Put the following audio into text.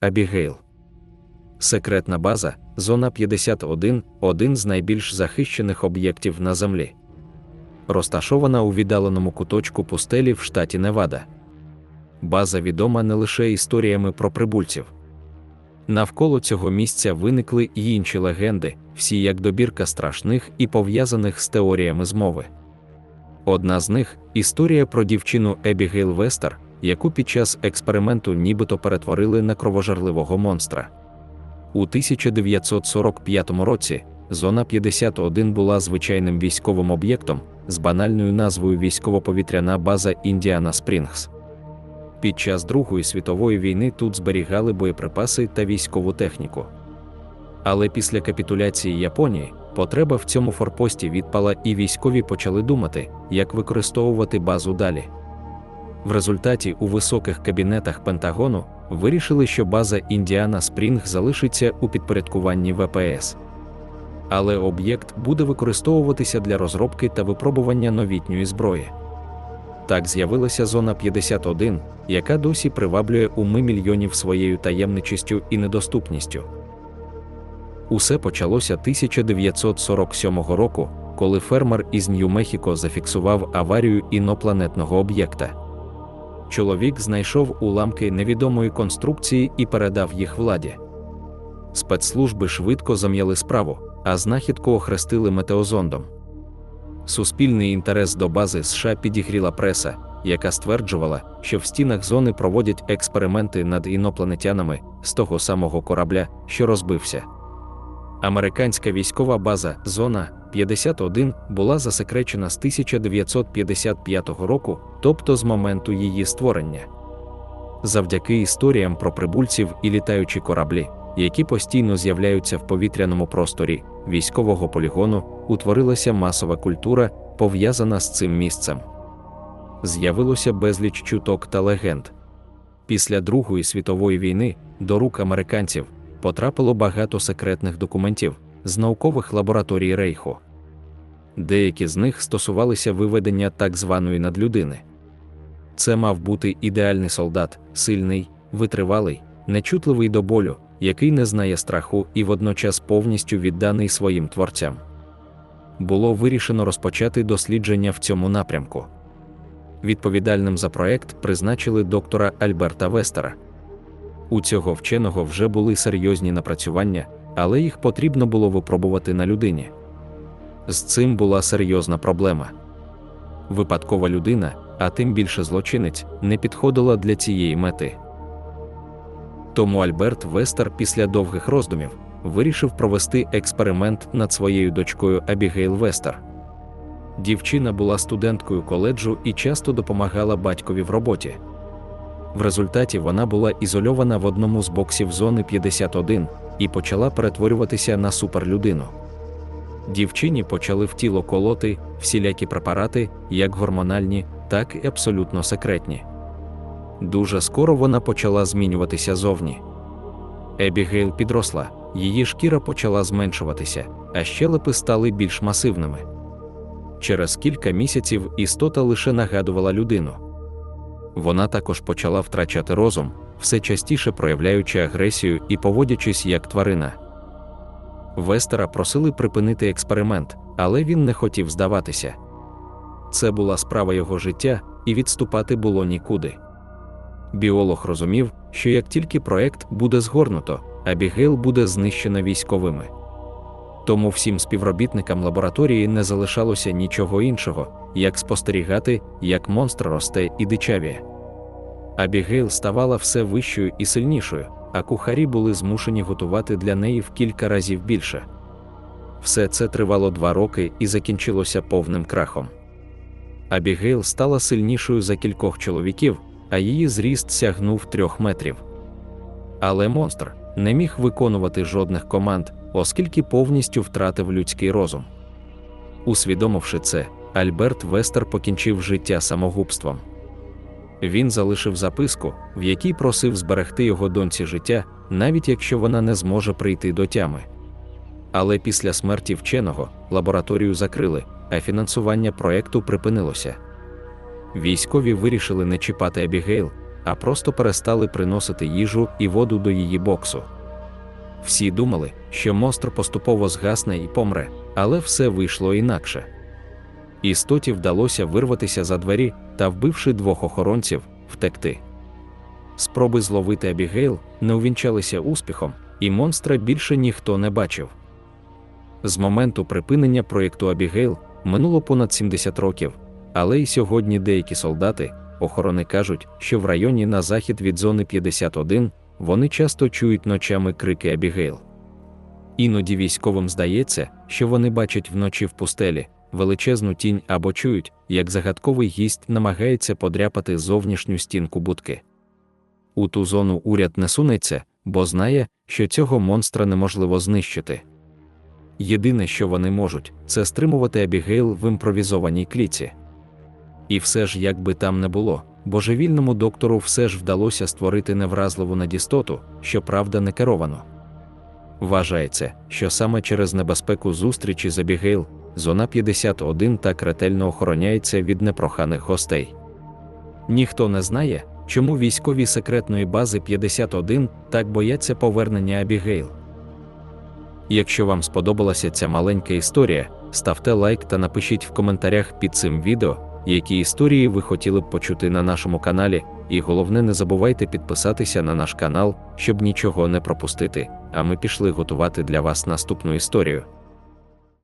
Абігейл. Секретна база, зона 51 один з найбільш захищених об'єктів на Землі. Розташована у віддаленому куточку пустелі в штаті Невада. База відома не лише історіями про прибульців. Навколо цього місця виникли й інші легенди, всі як добірка страшних і пов'язаних з теоріями змови. Одна з них історія про дівчину Ебігейл Вестер, яку під час експерименту нібито перетворили на кровожерливого монстра. У 1945 році зона 51 була звичайним військовим об'єктом з банальною назвою військово-повітряна база Індіана Спрінгс. Під час Другої світової війни тут зберігали боєприпаси та військову техніку. Але після капітуляції Японії потреба в цьому форпості відпала, і військові почали думати, як використовувати базу далі. В результаті у високих кабінетах Пентагону вирішили, що база Індіана Спрінг залишиться у підпорядкуванні ВПС. Але об'єкт буде використовуватися для розробки та випробування новітньої зброї. Так з'явилася зона 51, яка досі приваблює уми мільйонів своєю таємничістю і недоступністю. Усе почалося 1947 року, коли фермер із Нью-Мехіко зафіксував аварію інопланетного об'єкта. Чоловік знайшов уламки невідомої конструкції і передав їх владі. Спецслужби швидко зам'яли справу, а знахідку охрестили метеозондом. Суспільний інтерес до бази США підігріла преса, яка стверджувала, що в стінах зони проводять експерименти над інопланетянами з того самого корабля, що розбився. Американська військова база Зона 51 була засекречена з 1955 року, тобто з моменту її створення. Завдяки історіям про прибульців і літаючі кораблі, які постійно з'являються в повітряному просторі військового полігону, утворилася масова культура, пов'язана з цим місцем. З'явилося безліч чуток та легенд. Після Другої світової війни до рук американців потрапило багато секретних документів з наукових лабораторій Рейху. Деякі з них стосувалися виведення так званої надлюдини. Це мав бути ідеальний солдат, сильний, витривалий, нечутливий до болю, який не знає страху і водночас повністю відданий своїм творцям. Було вирішено розпочати дослідження в цьому напрямку. Відповідальним за проект призначили доктора Альберта Вестера. У цього вченого вже були серйозні напрацювання, але їх потрібно було випробувати на людині. З цим була серйозна проблема. Випадкова людина, а тим більше злочинець, не підходила для цієї мети. Тому Альберт Вестер після довгих роздумів вирішив провести експеримент над своєю дочкою Абігейл Вестер. Дівчина була студенткою коледжу і часто допомагала батькові в роботі. В результаті вона була ізольована в одному з боксів зони 51 і почала перетворюватися на суперлюдину. Дівчині почали в тіло колоти всілякі препарати, як гормональні, так і абсолютно секретні. Дуже скоро вона почала змінюватися зовні. Ебігейл підросла, її шкіра почала зменшуватися, а щелепи стали більш масивними. Через кілька місяців істота лише нагадувала людину. Вона також почала втрачати розум, все частіше проявляючи агресію і поводячись як тварина. Вестера просили припинити експеримент, але він не хотів здаватися. Це була справа його життя, і відступати було нікуди. Біолог розумів, що як тільки проект буде згорнуто, Абігейл буде знищена військовими. Тому всім співробітникам лабораторії не залишалося нічого іншого, як спостерігати, як монстр росте і дичавіє. Абігейл ставала все вищою і сильнішою, а кухарі були змушені готувати для неї в кілька разів більше. Все це тривало два роки і закінчилося повним крахом. Абігейл стала сильнішою за кількох чоловіків, а її зріст сягнув трьох метрів. Але монстр не міг виконувати жодних команд, оскільки повністю втратив людський розум. Усвідомивши це, Альберт Вестер покінчив життя самогубством. Він залишив записку, в якій просив зберегти його доньці життя, навіть якщо вона не зможе прийти до тями. Але після смерті вченого лабораторію закрили, а фінансування проекту припинилося. Військові вирішили не чіпати Абігейл, а просто перестали приносити їжу і воду до її боксу. Всі думали, що монстр поступово згасне і помре, але все вийшло інакше. Істоті вдалося вирватися за двері та, вбивши двох охоронців, втекти. Спроби зловити Абігейл не увінчалися успіхом, і монстра більше ніхто не бачив. З моменту припинення проєкту Абігейл минуло понад 70 років, але й сьогодні деякі солдати, охорони кажуть, що в районі на захід від зони 51 вони часто чують ночами крики Абігейл. Іноді військовим здається, що вони бачать вночі в пустелі величезну тінь або чують, як загадковий гість намагається подряпати зовнішню стінку будки. У ту зону уряд не сунеться, бо знає, що цього монстра неможливо знищити. Єдине, що вони можуть, це стримувати Абігейл в імпровізованій кліці. І все ж, як би там не було, божевільному доктору все ж вдалося створити невразливу надістоту, щоправда, не керовану. Вважається, що саме через небезпеку зустрічі з Абігейл зона 51 так ретельно охороняється від непроханих гостей. Ніхто не знає, чому військові секретної бази 51 так бояться повернення Абігейл. Якщо вам сподобалася ця маленька історія, ставте лайк та напишіть в коментарях під цим відео, які історії ви хотіли б почути на нашому каналі, і головне, не забувайте підписатися на наш канал, щоб нічого не пропустити. А ми пішли готувати для вас наступну історію.